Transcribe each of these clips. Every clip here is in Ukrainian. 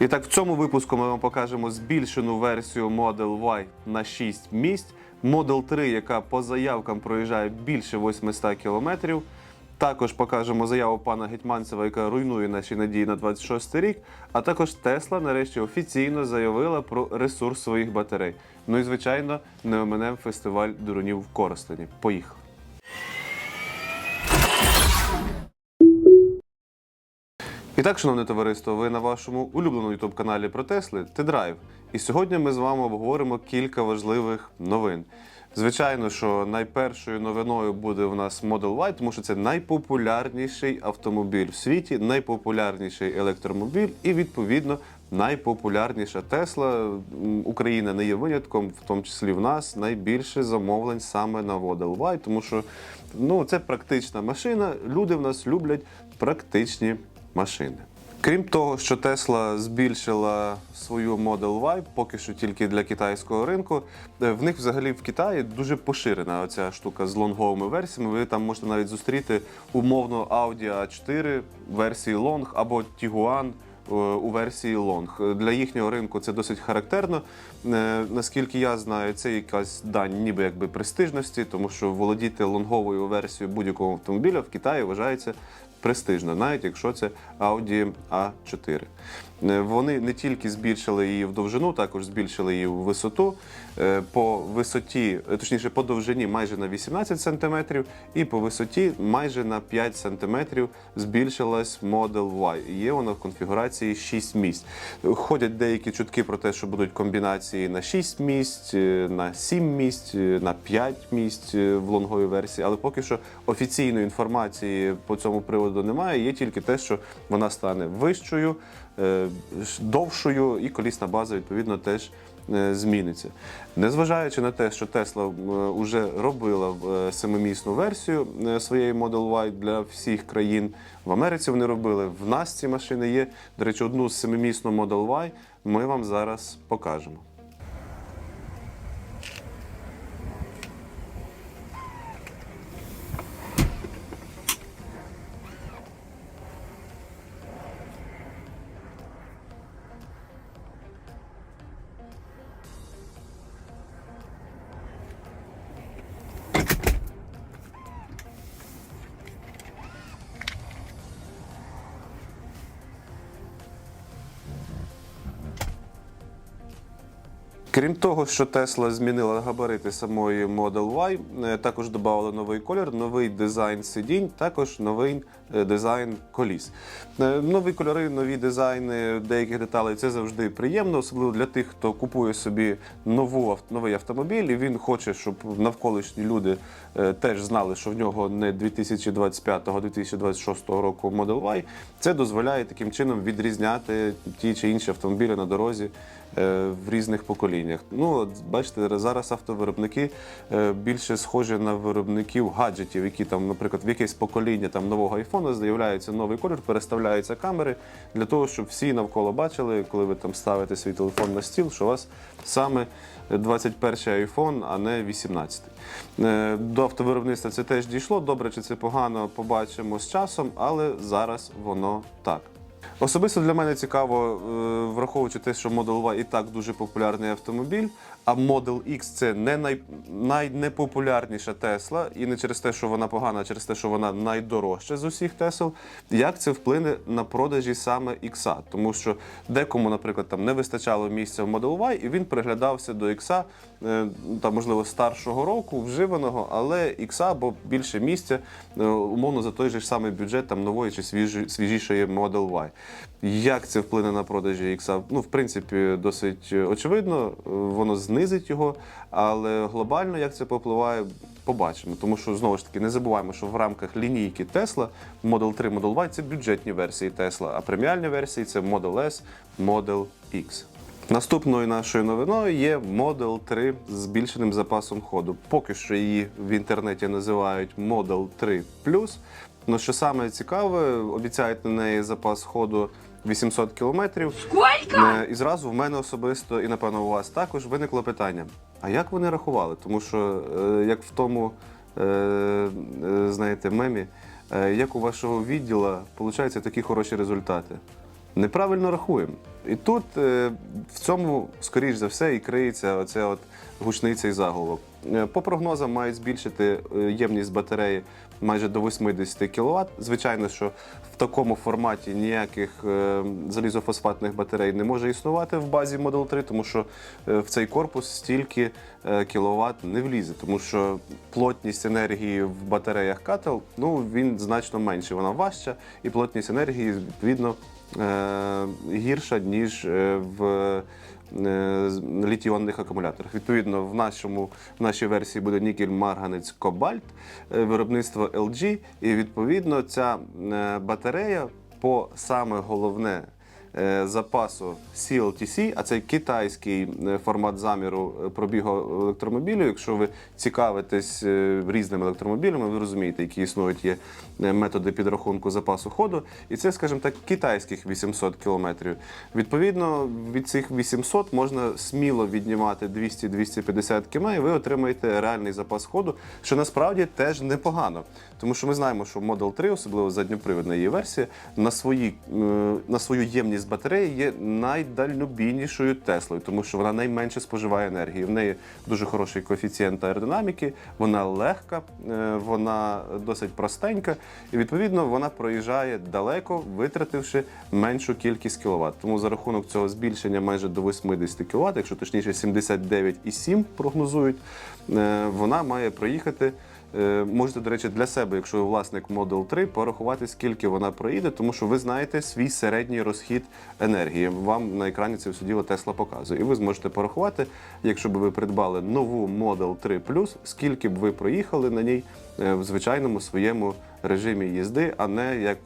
І так, в цьому випуску ми вам покажемо збільшену версію Model Y на 6 місць, Model 3, яка по заявкам проїжджає більше 800 кілометрів. Також покажемо заяву пана Гетьманцева, яка руйнує наші надії на 26 рік. А також Тесла нарешті офіційно заявила про ресурс своїх батарей. Ну і звичайно, не оминем фестиваль дурунів в Коростені. Поїхали! І так, шановне товариство, ви на вашому улюбленому ютуб каналі про Тесли T-Drive. І сьогодні ми з вами обговоримо кілька важливих новин. Звичайно, що найпершою новиною буде в нас Model Y, тому що це найпопулярніший автомобіль в світі, найпопулярніший електромобіль і відповідно найпопулярніша Тесла. Україна не є винятком, в тому числі в нас найбільше замовлень саме на Model Y, тому що ну, це практична машина. Люди в нас люблять практичні машини. Крім того, що Tesla збільшила свою Model Y, поки що тільки для китайського ринку, е, в них взагалі в Китаї дуже поширена оця штука з лонговими версіями. Ви там можете навіть зустріти умовно Audi A4 версії Long або Tiguan е, у версії Long. Для їхнього ринку це досить характерно. Е, Наскільки я знаю, це якась дань ніби якби престижності, тому що володіти лонговою версією будь-якого автомобіля в Китаї вважається престижно, навіть якщо це Audi A4. Е, Вони не тільки збільшили її в довжину, також збільшили її в висоту. Е, По висоті, точніше, по довжині майже на 18 см, і по висоті майже на 5 см збільшилась Model Y. Є вона в конфігурації 6 місць. Ходять деякі чутки про те, що будуть комбінації на 6 місць, е, на 7 місць, е, на 5 місць е, в лонговій версії, але поки що офіційної інформації по цьому приводу немає. Є тільки те, що вона стане вищою, довшою, і колісна база відповідно теж. Зміниться, незважаючи на те, що Tesla вже робила семимісну версію своєї Model Y для всіх країн. В Америці вони робили. В нас ці машини є. До речі, одну з семимісну Model Y ми вам зараз покажемо. Крім того, що Tesla змінила габарити самої Model Y, е, також додали новий колір, новий дизайн сидінь, також новий е, дизайн коліс. Е, Нові кольори, нові дизайни деяких деталей це завжди приємно, особливо для тих, хто купує собі нову новий автомобіль, і він хоче, щоб навколишні люди теж знали, що в нього не 2025-2026 року Model Y. Це дозволяє таким чином відрізняти ті чи інші автомобілі на дорозі в різних поколіннях. Ну, от бачите, зараз автовиробники е, більше схожі на виробників гаджетів, які там, наприклад, в якесь покоління там нового айфона з'являється новий колір, переставляються камери для того, щоб всі навколо бачили, коли ви там ставите свій телефон на стіл, що у вас саме 21 айфон, а не 18. Е, До автовиробництва це теж дійшло. Добре, чи це погано, побачимо з часом, але зараз воно так. Особисто для мене цікаво, е, враховуючи те, що Model Y і так дуже популярний автомобіль, а Model X це не най, найнепопулярніша Тесла, і не через те, що вона погана, а через те, що вона найдорожча з усіх Тесл. Як це вплине на продажі саме X? Тому що декому, наприклад, там не вистачало місця в Model Y, і він приглядався до X, е, там, можливо, старшого року, вживаного, але X або більше місця, е, умовно, за той же самий бюджет там нової чи свіжі, свіжішої Model Y. Як це вплине на продажі X? Ну, в принципі, досить е, очевидно, е, воно знизить його, але глобально як це попливає, побачимо. Тому що знову ж таки не забуваємо, що в рамках лінійки Tesla Model 3, Model Y це бюджетні версії Tesla, а преміальні версії це Model S, Model X. Наступною нашою новиною є Model 3 з збільшеним запасом ходу. Поки що її в інтернеті називають Model 3 Plus. Ну що саме цікаве, обіцяють на неї запас ходу 800 кілометрів. Е, І зразу в мене особисто, і напевно у вас також виникло питання: а як вони рахували? Тому що, е, як в тому, е, знаєте, мемі, як у вашого відділа получаються такі хороші результати? неправильно рахуємо. І тут в цьому, скоріш за все, і криється оце от гучний цей заголовок. Е, По прогнозам мають збільшити е, ємність батареї майже до 80 кВт. Звичайно, що в такому форматі ніяких е, залізофосфатних батарей не може існувати в базі Model 3, тому що в цей корпус стільки кіловат не влізе, тому що плотність енергії в батареях Кател ну, він значно менший, вона важча, і плотність енергії відповідно гірша, ніж в літіонних акумуляторах. Відповідно, в нашому в нашій версії буде нікель, марганець, кобальт, е, виробництво LG, і відповідно ця е, батарея по саме головне. Е, Запасу CLTC, а це китайський е, формат заміру е, пробігу електромобілю. Якщо ви цікавитесь різними електромобілями, ви розумієте, які існують є методи підрахунку запасу ходу. І це, скажімо так, китайських 800 кілометрів. Відповідно, від цих 800 можна сміло віднімати 200-250 км, і ви отримаєте реальний запас ходу, що насправді теж непогано. Тому що ми знаємо, що Model 3, особливо задньопривідна її версія, на, свої, на свою ємність батареї є найдальнобійнішою Теслою, тому що вона найменше споживає енергії. В неї дуже хороший коефіцієнт аеродинаміки, вона легка, е, вона досить простенька, і відповідно вона проїжджає далеко, витративши меншу кількість кіловат. Тому за рахунок цього збільшення майже до 80 кВт, якщо точніше 79,7 прогнозують, е, вона має проїхати. Е, Можете, до речі, для себе, якщо ви власник Model 3, порахувати, скільки вона проїде, тому що ви знаєте свій середній розхід енергії. Вам на екрані це все діло Tesla показує. І ви зможете порахувати, якщо б ви придбали нову Model 3 скільки б ви проїхали на ній е, в звичайному своєму режимі їзди, а не як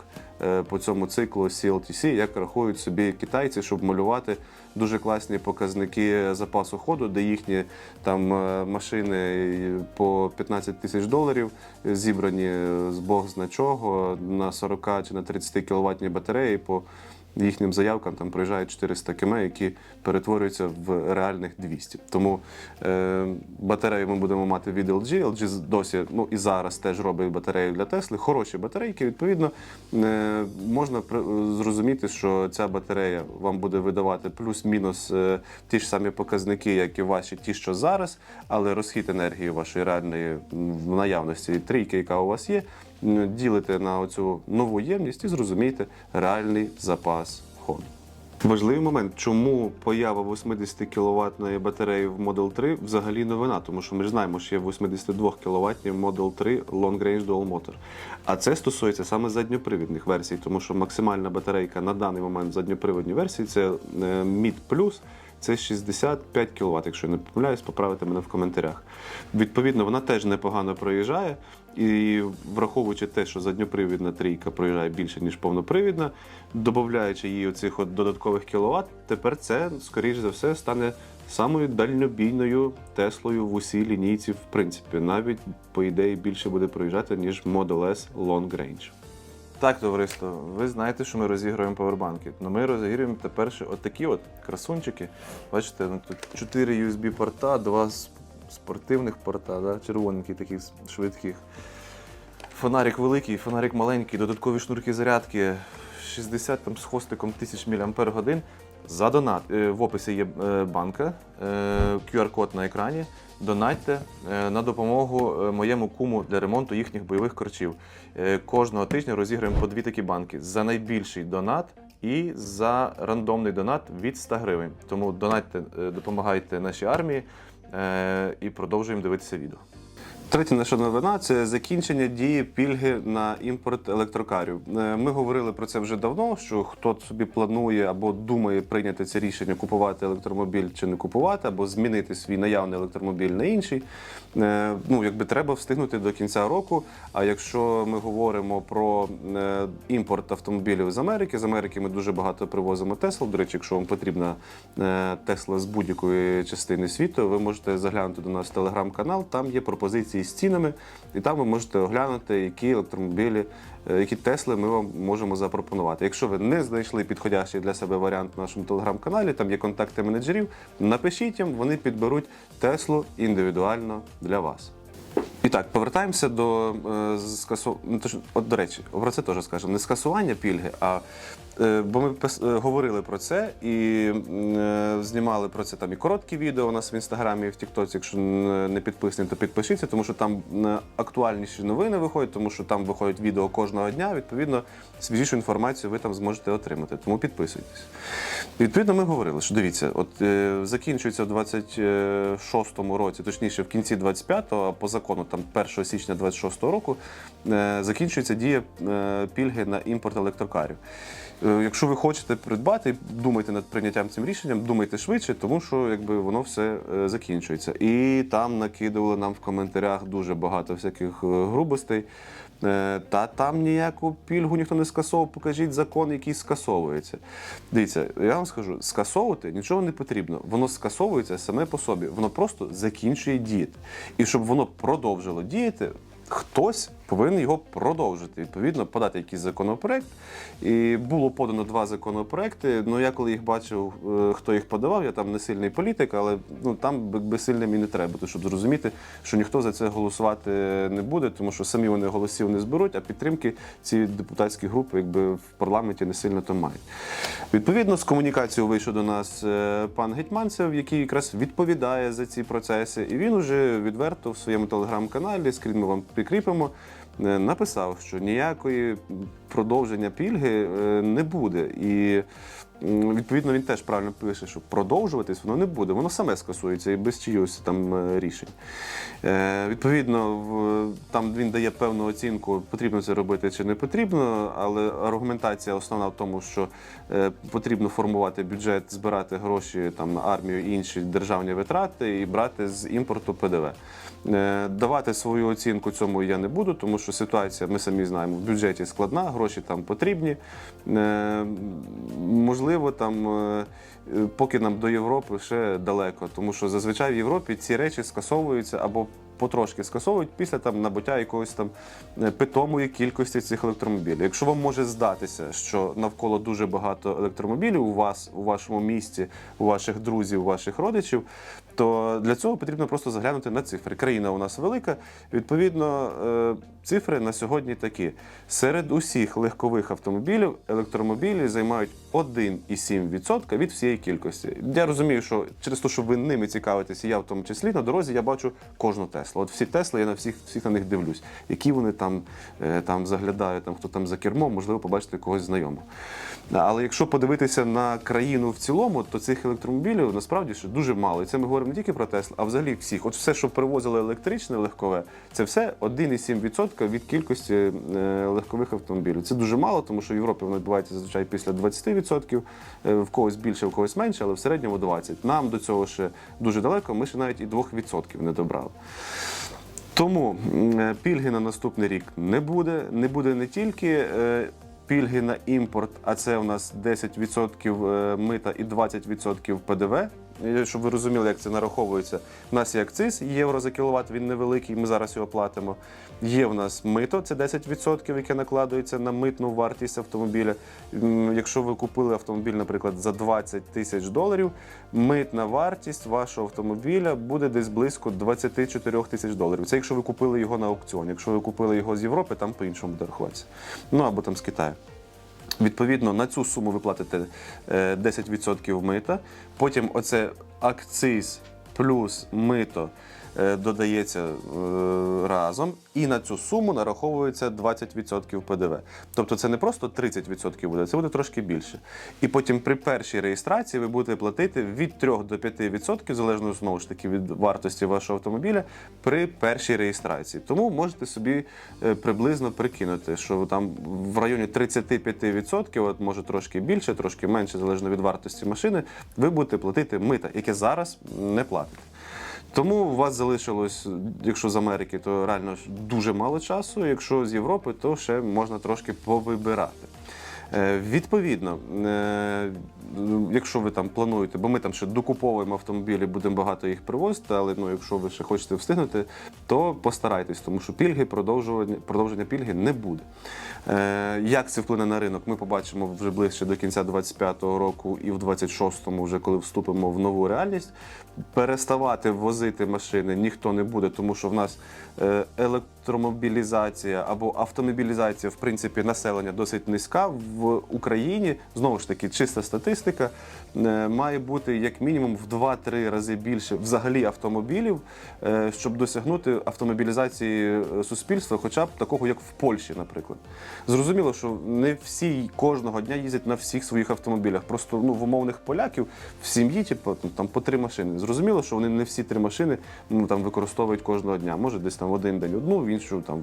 е, по цьому циклу CLTC, як рахують собі китайці, щоб малювати дуже класні показники запасу ходу, де їхні там е, машини по 15 тисяч доларів зібрані з бог зна чого на 40 чи на 30 кіловатні батареї по їхнім заявкам там проїжджають 400 км, які перетворюються в реальних 200. Тому е, батарею ми будемо мати від LG. LG досі, ну і зараз теж робить батареї для Тесли. Хороші батарейки. Відповідно, е, можна зрозуміти, що ця батарея вам буде видавати плюс-мінус е, ті ж самі показники, як і ваші, ті, що зараз, але розхід енергії вашої реальної в наявності трійки, яка у вас є, ділите на оцю нову ємність і зрозумієте реальний запас ходу. Важливий момент, чому поява 80 кВт батареї в Model 3 взагалі новина, тому що ми ж знаємо, що є 82 кВт Model 3 Long Range Dual Motor. А це стосується саме задньопривідних версій, тому що максимальна батарейка на даний момент в задньопривідній версії це е, Mid Plus, це 65 кВт, якщо я не помиляюсь, поправити мене в коментарях. Відповідно, вона теж непогано проїжджає, і враховуючи те, що задньопривідна трійка проїжджає більше, ніж повнопривідна, додаючи їй оцих от додаткових кіловат, тепер це, скоріш за все, стане самою дальнобійною Теслою в усій лінійці, в принципі. Навіть, по ідеї, більше буде проїжджати, ніж Model S Long Range. Так, товариство, ви знаєте, що ми розігруємо павербанки. Ну ми розігруємо тепер ще от такі от красунчики. Бачите, ну, тут 4 USB-порта, два с- спортивних порта, да? червоненьких таких швидких. Фонарик великий, фонарик маленький, додаткові шнурки зарядки, 60 там, з хвостиком тисяч мАч. За донат. Е, В описі є е, банка, е, QR-код на екрані. Донатьте е, на допомогу е, моєму куму для ремонту їхніх бойових корчів. Е, Кожного тижня розіграємо по дві такі банки за найбільший донат і за рандомний донат від 100 гривень. Тому донатьте, е, допомагайте нашій армії е, і продовжуємо дивитися відео. Третя наша новина це закінчення дії пільги на імпорт електрокарів. Е, Ми говорили про це вже давно. Що хто собі планує або думає прийняти це рішення купувати електромобіль чи не купувати, або змінити свій наявний електромобіль на інший. е, Ну якби треба встигнути до кінця року. А якщо ми говоримо про е, імпорт автомобілів з Америки, з Америки ми дуже багато привозимо Тесла. До речі, якщо вам потрібна Тесла з будь-якої частини світу, ви можете заглянути до нас в телеграм-канал. Там є пропозиції з цінами, і там ви можете оглянути, які електромобілі, е, які Тесли ми вам можемо запропонувати. Якщо ви не знайшли підходящий для себе варіант в нашому телеграм-каналі, там є контакти менеджерів. Напишіть їм, вони підберуть Теслу індивідуально для вас. І так, повертаємося до е, скасу... ну, От, до речі, про це теж скажемо. Не скасування пільги, а Бо ми е, говорили про це і е, знімали про це там і короткі відео у нас в інстаграмі, і в Тіктоці. Якщо не підписані, то підпишіться, тому що там актуальніші новини виходять, тому що там виходять відео кожного дня. Відповідно, свіжішу інформацію ви там зможете отримати. Тому підписуйтесь. Відповідно, ми говорили, що дивіться, от е, закінчується в 26-му році, точніше в кінці 25-го, а по закону там 1 січня 26-го року е, закінчується дія е, пільги на імпорт електрокарів. Е, Якщо ви хочете придбати, думайте над прийняттям цим рішенням, думайте швидше, тому що якби воно все е, закінчується. І там накидували нам в коментарях дуже багато всяких е, грубостей. Та там ніяку пільгу ніхто не скасовував. Покажіть закон, який скасовується. Дивіться, я вам скажу, скасовувати нічого не потрібно. Воно скасовується саме по собі. Воно просто закінчує діяти. І щоб воно продовжило діяти, хтось повинен його продовжити. Відповідно, подати якийсь законопроект. І було подано два законопроекти. Ну я коли їх бачив, е, хто їх подавав, я там не сильний політик, але ну там якби сильним і не треба, бути, щоб зрозуміти, що ніхто за це голосувати не буде, тому що самі вони голосів не зберуть, а підтримки ці депутатські групи якби в парламенті не сильно то мають. Відповідно, з комунікацією вийшов до нас е, пан Гетьманцев, який якраз відповідає за ці процеси, і він уже відверто в своєму телеграм-каналі, скрін ми вам прикріпимо, написав, що ніякої продовження пільги е, не буде. І відповідно він теж правильно пише, що продовжуватись воно не буде, воно саме скасується і без чиїхось там е, рішень. Е, Відповідно, там він дає певну оцінку, потрібно це робити чи не потрібно, але аргументація основна в тому, що е, потрібно формувати бюджет, збирати гроші там на армію інші державні витрати і брати з імпорту ПДВ. Е, Давати свою оцінку цьому я не буду, тому що ситуація, ми самі знаємо, в бюджеті складна, гроші там потрібні. Е, Можливо, там е, поки нам до Європи ще далеко, тому що зазвичай в Європі ці речі скасовуються або потрошки скасовують після там набуття якогось там питомої кількості цих електромобілів. Якщо вам може здатися, що навколо дуже багато електромобілів у вас, у вашому місті, у ваших друзів, у ваших родичів, то для цього потрібно просто заглянути на цифри. Країна у нас велика. Відповідно, е, цифри на сьогодні такі: серед усіх легкових автомобілів електромобілі займають 1,7% від всієї кількості. Я розумію, що через те, що ви ними цікавитесь, я в тому числі на дорозі, я бачу кожну Теслу. От всі Тесли, я на всіх, всіх на них дивлюсь, які вони там, е, там заглядають, там хто там за кермом, можливо, побачити когось знайомого. Але якщо подивитися на країну в цілому, то цих електромобілів насправді ще дуже мало. І це ми говоримо не тільки про Теслу, а взагалі всіх. От все, що привозили електричне, легкове, це все 1,7% від кількості е, легкових автомобілів. Це дуже мало, тому що в Європі воно відбувається зазвичай після 20%, е, в когось більше, в когось менше, але в середньому 20%. Нам до цього ще дуже далеко, ми ще навіть і 2% не добрали. Тому е, пільги на наступний рік не буде. Не буде не тільки пільги на імпорт, а це у нас 10% е, мита і 20% ПДВ. Щоб ви розуміли, як це нараховується. У нас є акциз євро за кіловат, він невеликий, ми зараз його платимо. Є в нас мито, це 10%, яке накладується на митну вартість автомобіля. Якщо ви купили автомобіль, наприклад, за 20 тисяч доларів, митна вартість вашого автомобіля буде десь близько 24 тисяч доларів. Це якщо ви купили його на аукціоні. Якщо ви купили його з Європи, там по-іншому буде рахуватися. Ну або там з Китаю. Відповідно, на цю суму ви платите е, 10% мита. Потім оце акциз плюс мито е, додається е, разом, і на цю суму нараховується 20% ПДВ. Тобто це не просто 30% буде, це буде трошки більше. І потім при першій реєстрації ви будете платити від 3 до 5%, залежно знову ж таки від вартості вашого автомобіля, при першій реєстрації. Тому можете собі е, приблизно прикинути, що там в районі 35%, от може трошки більше, трошки менше, залежно від вартості машини, ви будете платити мита, яке зараз не платите. Тому у вас залишилось, якщо з Америки, то реально дуже мало часу. Якщо з Європи, то ще можна трошки повибирати. Е, Відповідно, е, якщо ви там плануєте, бо ми там ще докуповуємо автомобілі, будемо багато їх привозити, але ну, якщо ви ще хочете встигнути, то постарайтесь, тому що пільги, продовжування, продовження пільги не буде. Е, Як це вплине на ринок, ми побачимо вже ближче до кінця 2025 року і в 26-му, вже коли вступимо в нову реальність. Переставати возити машини ніхто не буде, тому що в нас е, електромобілізація або автомобілізація, в принципі, населення досить низька в Україні знову ж таки чиста статистика. е, Має бути як мінімум в 2-3 рази більше взагалі автомобілів, е, щоб досягнути автомобілізації е, суспільства, хоча б такого, як в Польщі, наприклад. Зрозуміло, що не всі кожного дня їздять на всіх своїх автомобілях. Просто ну, в умовних поляків в сім'ї, типу, ну, там по три машини. Зрозуміло, що вони не всі три машини ну, там, використовують кожного дня. Може, десь там в один день одну, іншу там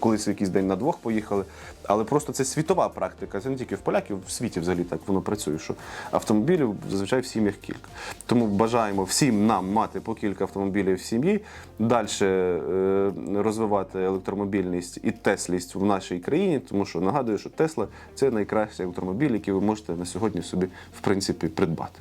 колись якийсь день на двох поїхали. Але просто це світова практика. Це не тільки в поляків, в світі взагалі так воно працює, що автомобілів зазвичай в сім'ях кілька. Тому бажаємо всім нам мати по кілька автомобілів в сім'ї, далі е, розвивати електромобільність і теслість в нашій країні, тому що нагадую, що Тесла це найкращий електромобіль, який ви можете на сьогодні собі в принципі придбати.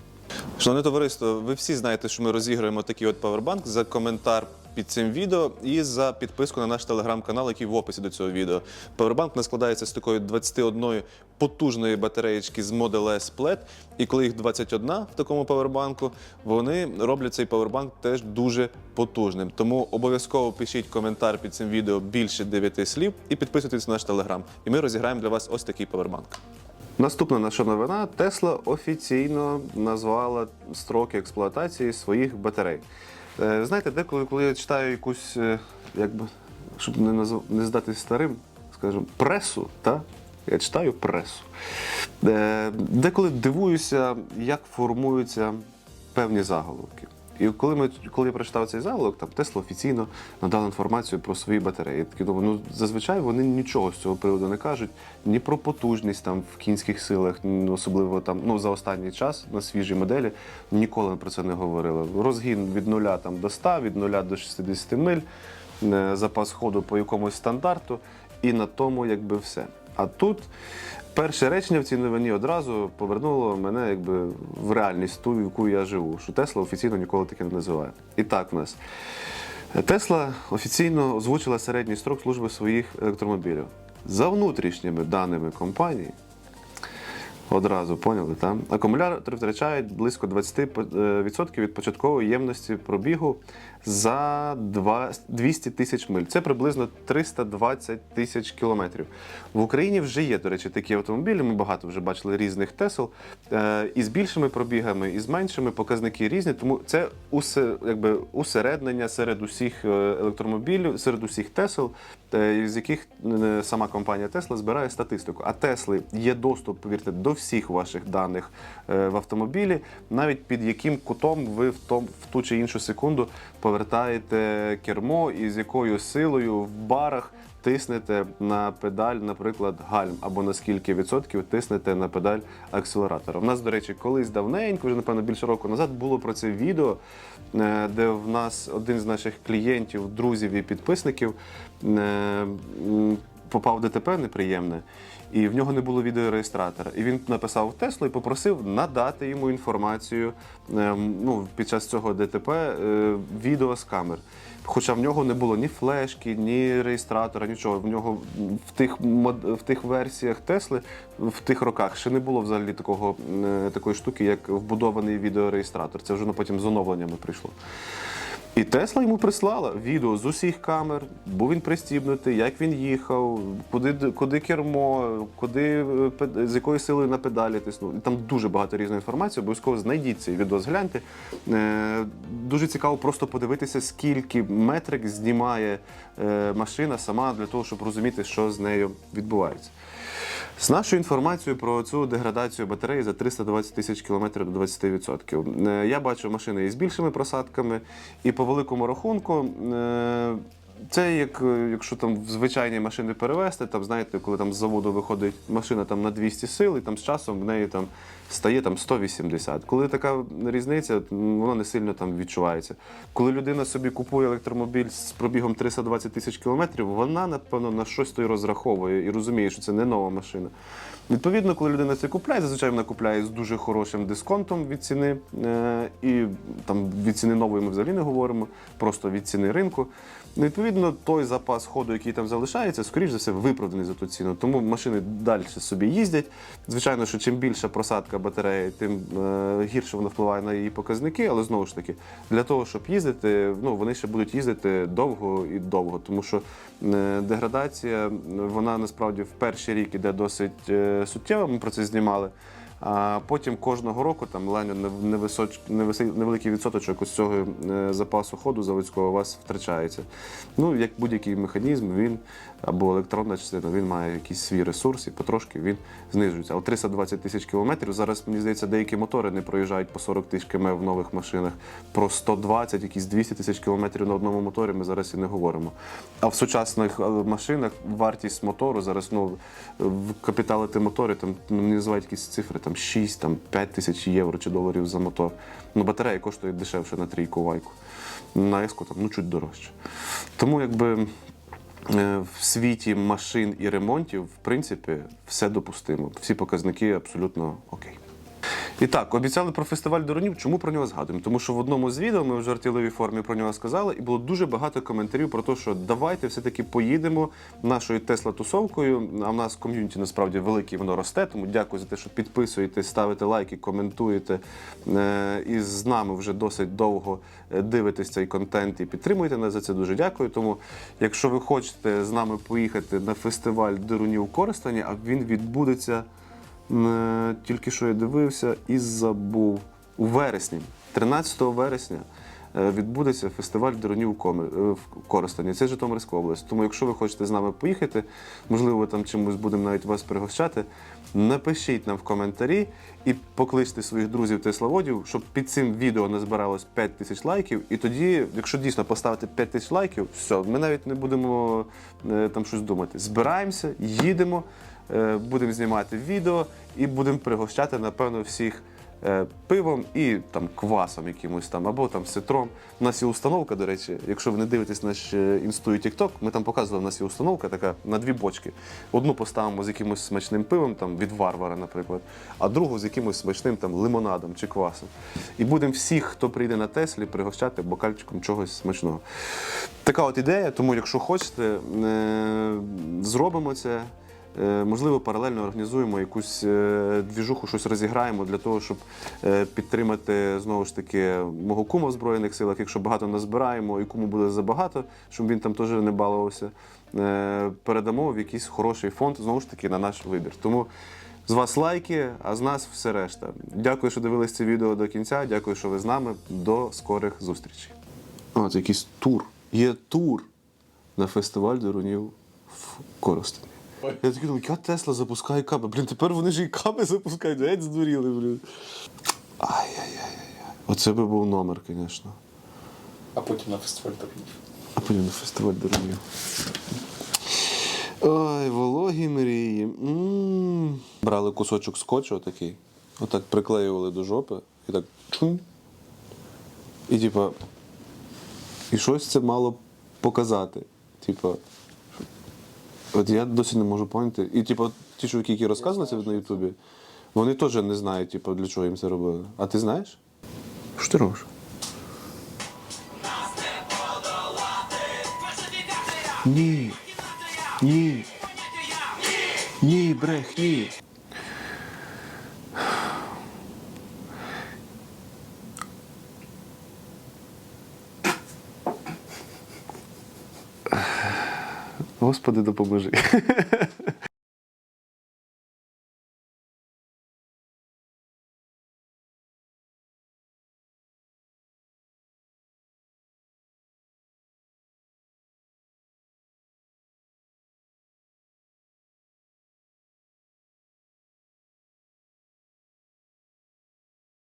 Шановне товариство, ви всі знаєте, що ми розіграємо такий от павербанк за коментар під цим відео і за підписку на наш телеграм-канал, який в описі до цього відео. Павербанк у складається з такої 21 потужної батареєчки з Model S Plaid. І коли їх 21 в такому павербанку, вони роблять цей павербанк теж дуже потужним. Тому обов'язково пишіть коментар під цим відео більше 9 слів і підписуйтесь на наш телеграм. І ми розіграємо для вас ось такий павербанк. Наступна наша новина: Тесла офіційно назвала строки експлуатації своїх батарей. Е, Знаєте, деколи, коли я читаю якусь, е, якби, щоб не назв... не здатись старим, скажімо, пресу, та? я читаю пресу. Е, Деколи дивуюся, як формуються певні заголовки. І коли ми коли я прочитав цей заголовок, там Тесла офіційно надала інформацію про свої батареї. Я такий думаю, ну зазвичай вони нічого з цього приводу не кажуть, ні про потужність там в кінських силах, особливо там ну за останній час на свіжій моделі ніколи про це не говорили. Розгін від 0 там до 100, від 0 до 60 миль, е, запас ходу по якомусь стандарту, і на тому якби все. А тут перше речення в цій новині одразу повернуло мене якби в реальність ту, в яку я живу, що Тесла офіційно ніколи таке не називає. І так в нас. Тесла офіційно озвучила середній строк служби своїх електромобілів. За внутрішніми даними компанії, Одразу поняли, так? Акумулятори втрачають близько 20% від початкової ємності пробігу за два- 200 тисяч миль. Це приблизно 320 тисяч кілометрів. В Україні вже є, до речі, такі автомобілі. Ми багато вже бачили різних Тесл. Е, І з більшими пробігами, і з меншими показники різні. Тому це усе, якби, усереднення серед усіх е, електромобілів, серед усіх Тесл, е, з яких е, сама компанія Тесла збирає статистику. А Тесли є доступ, повірте, до всіх ваших даних е, в автомобілі, навіть під яким кутом ви в, том, в ту чи іншу секунду повертаєте кермо і з якою силою в барах тиснете на педаль, наприклад, гальм, або на скільки відсотків тиснете на педаль акселератора. У нас, до речі, колись давненько, вже напевно більше року назад, було про це відео, е, де в нас один з наших клієнтів, друзів і підписників е, попав в ДТП неприємне. І в нього не було відеореєстратора. І він написав Теслу і попросив надати йому інформацію ем, ну, під час цього ДТП е, відео з камер. Хоча в нього не було ні флешки, ні реєстратора, нічого. В нього в тих в тих версіях Тесли в тих роках ще не було взагалі такого е, такої штуки, як вбудований відеореєстратор. Це вже ну, потім з оновленнями прийшло. І Тесла йому прислала відео з усіх камер, був він пристібнутий, як він їхав, куди, куди кермо, куди е, з якою силою на педалі тиснув. Там дуже багато різної інформації. Обов'язково знайдіть цей відео, згляньте. Е, дуже цікаво просто подивитися, скільки метрик знімає е, машина сама для того, щоб розуміти, що з нею відбувається. З нашою інформацією про цю деградацію батареї за 320 тисяч кілометрів до 20%. Е, Я бачу машини із більшими просадками, і по великому рахунку. Це як е, якщо там в звичайні машини перевезти, там знаєте, коли там з заводу виходить машина там на 200 сил, і там з часом в неї там стає там 180. Коли така різниця, м, воно не сильно там відчувається. Коли людина собі купує електромобіль з пробігом 320 тисяч кілометрів, вона напевно на щось то й розраховує і розуміє, що це не нова машина. Відповідно, коли людина це купляє, зазвичай вона купляє з дуже хорошим дисконтом від ціни. Е, і там від ціни нової ми взагалі не говоримо, просто від ціни ринку. Ну, Відповідно, той запас ходу, який там залишається, скоріш за все, виправданий за ту ціну. Тому машини далі собі їздять. Звичайно, що чим більша просадка батареї, тим е, гірше воно впливає на її показники. Але знову ж таки, для того, щоб їздити, ну вони ще будуть їздити довго і довго, тому що е, деградація, вона насправді в перший рік іде досить суттєво. Ми про це знімали. А потім кожного року там ланю невисоч... невеликий відсоточок ось цього е, запасу ходу заводського у вас втрачається. Ну, як будь-який механізм, він або електронна частина, він має якийсь свій ресурс і потрошки він знижується. А 320 тисяч кілометрів зараз, мені здається, деякі мотори не проїжджають по 40 тисяч км в нових машинах. Про 120, якісь 200 тисяч кілометрів на одному моторі ми зараз і не говоримо. А в сучасних е, машинах вартість мотору зараз ну, в капіталити моторі там ну, мені називають якісь цифри, там 6, там 5 тисяч євро чи доларів за мотор. Ну, батарея коштує дешевше на трійку вайку. На еску там ну чуть дорожче. Тому якби. Е, В світі машин і ремонтів, в принципі, все допустимо. Всі показники абсолютно окей. І так, обіцяли про фестиваль Доронів. Чому про нього згадуємо? Тому що в одному з відео ми в жартівливій формі про нього сказали, і було дуже багато коментарів про те, що давайте все-таки поїдемо нашою Тесла-тусовкою. А в нас ком'юніті насправді велике, воно росте. Тому дякую за те, що підписуєте, ставите лайки, коментуєте. Е, І з нами вже досить довго е, дивитесь цей контент і підтримуєте нас за це. Дуже дякую. Тому, якщо ви хочете з нами поїхати на фестиваль Дорунів Коростені, а він відбудеться. Е, Тільки що я дивився і забув. У вересні, 13 вересня, е, відбудеться фестиваль дронів е, в Коростені. Це Житомирська область. Тому, якщо ви хочете з нами поїхати, можливо, там чимось будемо навіть вас пригощати. Напишіть нам в коментарі і покличте своїх друзів тесловодів, щоб під цим відео назбиралось 5 тисяч лайків. І тоді, якщо дійсно поставити 5 тисяч лайків, все, ми навіть не будемо там щось думати. Збираємося, їдемо. Е, будемо знімати відео і будемо пригощати, напевно, всіх е, пивом і там квасом якимось там, або там ситром. У нас є установка, до речі, якщо ви не дивитесь наш е, інсту і тікток, ми там показували, у нас є установка така на дві бочки. Одну поставимо з якимось смачним пивом, там від варвара, наприклад, а другу з якимось смачним там лимонадом чи квасом. І будемо всіх, хто прийде на Теслі, пригощати бокальчиком чогось смачного. Така от ідея, тому якщо хочете, зробимо це. Е, Можливо, паралельно організуємо якусь е, двіжуху, щось розіграємо для того, щоб е, підтримати знову ж таки мого кума в Збройних силах. Якщо багато назбираємо і кому буде забагато, щоб він там теж не балувався, передамо в якийсь хороший фонд, знову ж таки, на наш вибір. Тому з вас лайки, а з нас все решта. Дякую, що дивились це відео до кінця. Дякую, що ви з нами. До скорих зустрічей. О, це якийсь тур. Є тур на фестиваль Дурунів в Коростені. Я такий думаю, яка Тесла запускає каби. Блін, тепер вони ж і каби запускають, геть здуріли, блін. Ай-яй-яй-яй. Оце би був номер, звісно. А потім на фестиваль торгів. А потім на фестиваль дорогів. Ой, вологі мрії. М. Брали кусочок скотчу отакий, отак приклеювали до жопи і так чун. І типа. І щось це мало показати. Типа. От я досі не можу поняти. І типу, ті чоловіки, які розказували це на Ютубі, вони теж не знають, типу, для чого їм це робили. А ти знаєш? Що ти робиш? Ні. Ні. Ні, брехні. Господи, допоможи.